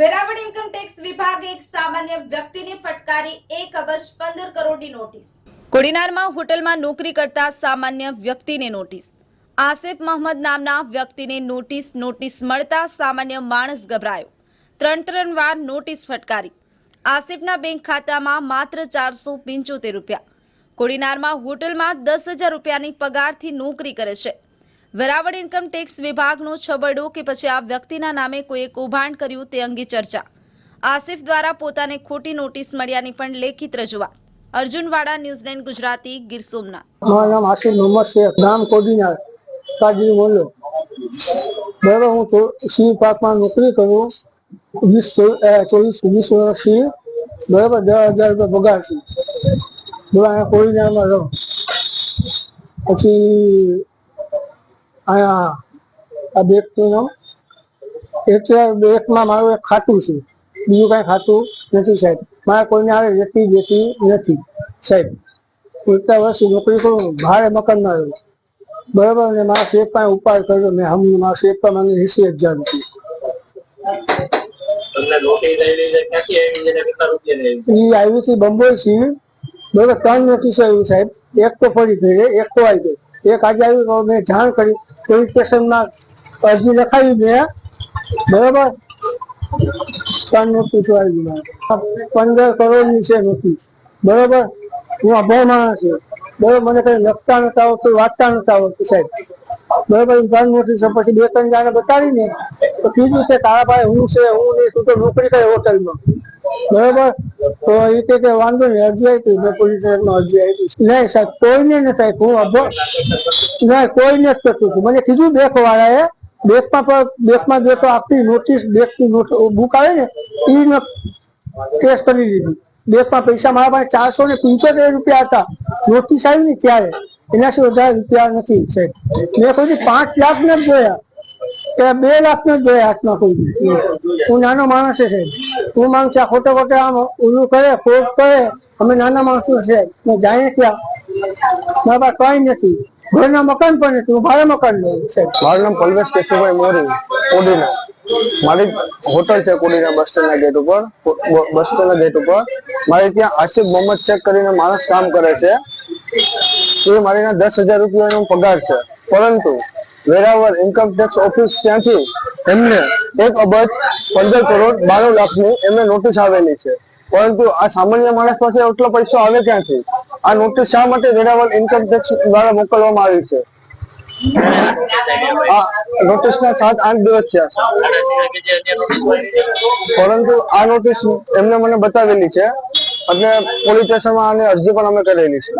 Veraval income tax વિભાગે એક સામાન્ય વ્યક્તિને ફટકારી એક અબજ પંદર કરોડની નોટિસ. કોડીનારમાં હોટલમાં નોકરી કરતા સામાન્ય વ્યક્તિને નોટિસ. આસિફ મહમદ નામના વ્યક્તિને નોટિસ નોટિસ મળતા સામાન્ય માણસ ગભરાયો. ત્રણ ત્રણ વાર નોટિસ ફટકારી. આસિફના બેંક ખાતામાં માત્ર ચારસો પંચોતેર રૂપિયા. કોડીનારમાં હોટલમાં દસ હજાર રૂપિયાની પગારથી નોકરી કરે છે. વેરાવળ ઇન્કમ ટેક્સ વિભાગનો છબડો કે પછી આ વ્યક્તિના નામે કોઈએ કૌભાંડ કર્યું તે અંગે ચર્ચા. આસિફ દ્વારા પોતાને ખોટી નોટિસ મળ્યાની પણ લેખિત રજૂઆત. અર્જુનવાડા ન્યૂઝલેન્ડ ગુજરાતી, ગીર સોમનાથ. મારું નામ આસિફ મોહમ્મદ શેખ ગામ કોડીના કાજી મોલ્લો. બરાબર, હું તો સી પાકમાં નોકરી કરું, વીસ ચોવીસ, વીસ વર્ષથી, બરાબર, દસ હજાર રૂપિયા પગાર છે. બરાબર કોડીનામાં રહું. પછી અહીંયા આ નામ એટલે બેકમાં મારું એક ખાતું છે. બીજું કાંઈ ખાતું નથી સાહેબ. મારે કોઈને આવે વ્યક્તિ દેતી નથી સાહેબ. પૂરતા એટલા નોકરી કરું ભાડે મકાનમાં રહું. બરાબર ને મારા શેઠ પાસે ઉપાડ કર્યો. મેં હમ મારા શેઠ પાસે મને એસી હજાર રૂપિયા. છે છે એ આવી હતી બંબોઈ થી બરાબર ત્રણ નોટિસ આવ્યું સાહેબ. એક તો ફરી ગઈ એક તો આવી ગઈ. એક આજે આવી તો મેં જાણ કરી, પોલીસ સ્ટેશનમાં અરજી લખાવી મેં, બરાબર? ત્રણ નોટિસો આવી મારે. પંદર કરોડની છે નોટિસ, બરાબર? હું અભાવ માણસ છું. બરાબર? મને કઈ લખતા નતા આવડતું, વાંચતા નતા આવડતું, સાહેબ. બરાબર? ત્રણ નોટિસ પછી બે ત્રણ જાણે બતાવીને તો કીધું કે તારા ભાઈ હું છે, હું નહીં, તું તો નોકરી કઈ હોટલમાં. બરાબર? તો એ કે કે વાંધો નહીં, અરજી આપી મેં પોલીસ સ્ટેશનમાં અરજી આપી નહીં સાહેબ, કોઈને નથી આપી હું અભો નહીં કોઈને જ કરતું હતું મને કીધું બેંક વાળાએ, બેંકમાં પણ, બેંકમાં જો તો આપણી નોટિસ બેંકની નોટ બુક આવે ને એ કેસ કરી દીધી બેંકમાં પૈસા મારા પાસે ચારસો ને પંચોતેર રૂપિયા હતા. નોટિસ આવી ને ત્યારે. એનાથી વધારે રૂપિયા નથી, સાહેબ. મેં કોઈ પાંચ લાખ ને જોયા. કે બે લાખ ને જોયા હાથમાં કોઈ હું નાનો માણસ છે, સાહેબ. છે આ ખોટે ખોટે આમ ઓલું કરે, ખોટ કરે. અમે નાના માણસો છે જાણીએ ક્યાં. મારા પાસે કઈ નથી. ઘરના મકાન પણ નથી ભાડે મકાન લઉં સાહેબ મારું નામ પલવેશ કેશુભાઈ મોરી, કોડીના. મારી હોટલ છે કોડીના બસ સ્ટેન્ડના ગેટ ઉપર બસ સ્ટેન્ડના ગેટ ઉપર. મારે ત્યાં આસિફ મોહમ્મદ ચેક કરીને માણસ કામ કરે છે. એ મારી દસ હજાર રૂપિયાનો પગાર છે. પરંતુ વેરાવળ ઇન્કમ ટેક્સ ઓફિસ ત્યાંથી એમને એક અબજ પંદર કરોડ બાણું લાખની એમને નોટિસ આવેલી છે. પરંતુ આ સામાન્ય માણસ પાસે એટલો પૈસો આવે ક્યાંથી? આ નોટિસ શા માટે વેરાવળ ઇન્કમ ટેક્સ દ્વારા મોકલવામાં આવી છે? આ નોટિસના સાત આઠ દિવસ થયા. પરંતુ આ નોટિસ એમને મને બતાવેલી છે એટલે પોલીસ સ્ટેશનમાં અરજી પણ અમે કરેલી છે.